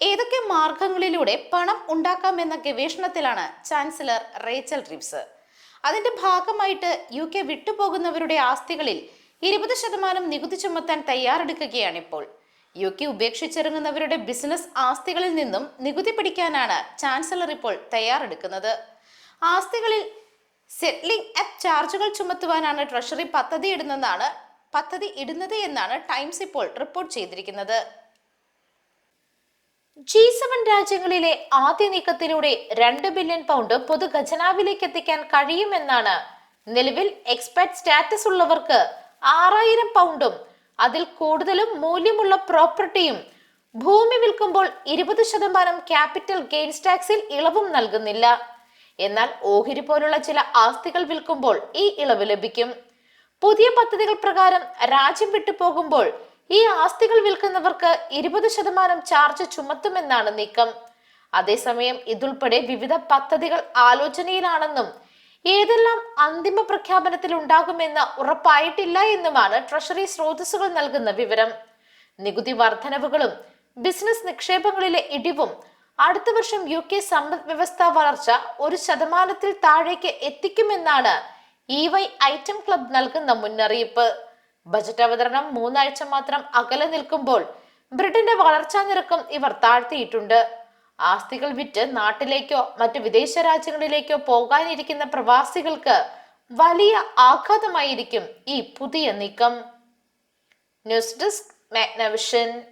ഏതൊക്കെ മാർഗങ്ങളിലൂടെ പണം ഉണ്ടാക്കാമെന്ന ഗവേഷണത്തിലാണ് ചാൻസലർ റേച്ചൽ റിപ്സ് അതിന്റെ ഭാഗമായിട്ട് യു കെ വിട്ടുപോകുന്നവരുടെ ആസ്തികളിൽ ഇരുപത് ശതമാനം നികുതി ചുമത്താൻ തയ്യാറെടുക്കുകയാണ് ഇപ്പോൾ യു കെ ഉപേക്ഷിച്ചിറങ്ങുന്നവരുടെ ബിസിനസ് ആസ്തികളിൽ നിന്നും നികുതി പിടിക്കാനാണ് ചാൻസലർ ഇപ്പോൾ തയ്യാറെടുക്കുന്നത്. ആസ്തികളിൽ സെറ്റ്ലിംഗ് അറ്റ് ചാർജുകൾ ചുമത്തുവാനാണ് ട്രഷറി പദ്ധതി ഇടുന്നതാണ് പദ്ധതി ഇടുന്നത് എന്നാണ് ടൈംസ് ഇപ്പോൾ റിപ്പോർട്ട് ചെയ്തിരിക്കുന്നത്. ജി സെവൻ രാജ്യങ്ങളിലെ ആദ്യ നീക്കത്തിലൂടെ രണ്ട് ബില്യൺ പൗണ്ട് പൊതു ഖജനാവിലേക്ക് എത്തിക്കാൻ കഴിയുമെന്നാണ്. നിലവിൽ എക്സ്പെർട്ട് സ്റ്റാറ്റസ് ഉള്ളവർക്ക് ആറായിരം പൗണ്ടും അതിൽ കൂടുതലും മൂല്യമുള്ള പ്രോപ്പർട്ടിയും ഭൂമി വിൽക്കുമ്പോൾ ഇരുപത് ശതമാനം ക്യാപിറ്റൽ ഗെയിൻസ് ടാക്സിൽ ഇളവും നൽകുന്നില്ല. എന്നാൽ ഓഹരി പോലുള്ള ചില ആസ്തികൾ വിൽക്കുമ്പോൾ ഈ ഇളവ് ലഭിക്കും. പുതിയ പദ്ധതികൾ പ്രകാരം രാജ്യം വിട്ടു പോകുമ്പോൾ ഈ ആസ്തികൾ വിൽക്കുന്നവർക്ക് ഇരുപത് ശതമാനം ചാർജ് ചുമത്തുമെന്നാണ് നീക്കം. അതേസമയം ഇതുൾപ്പെടെ വിവിധ പദ്ധതികൾ ആലോചനയിലാണെന്നും ഏതെല്ലാം അന്തിമ പ്രഖ്യാപനത്തിൽ ഉണ്ടാകുമെന്ന് ഉറപ്പായിട്ടില്ല എന്നുമാണ് ട്രഷറി സ്രോതസ്സുകൾ നൽകുന്ന വിവരം. നികുതി വർധനവുകളും ബിസിനസ് നിക്ഷേപങ്ങളിലെ ഇടിവും അടുത്ത വർഷം യു കെ സമ്പദ് വ്യവസ്ഥ വളർച്ച ഒരു ശതമാനത്തിൽ താഴേക്ക് എത്തിക്കുമെന്നാണ് ഇ വൈ ഐറ്റം ക്ലബ് നൽകുന്ന മുന്നറിയിപ്പ്. ബജറ്റ് അവതരണം മൂന്നാഴ്ച മാത്രം അകലെ നിൽക്കുമ്പോൾ ബ്രിട്ടന്റെ വളർച്ചാ നിരക്കും ഇവർ താഴ്ത്തിയിട്ടുണ്ട്. ആസ്തികൾ വിറ്റ് നാട്ടിലേക്കോ മറ്റു വിദേശ രാജ്യങ്ങളിലേക്കോ പോകാനിരിക്കുന്ന പ്രവാസികൾക്ക് വലിയ ആഘാതമായിരിക്കും ഈ പുതിയ നീക്കം. News desk Magnavision.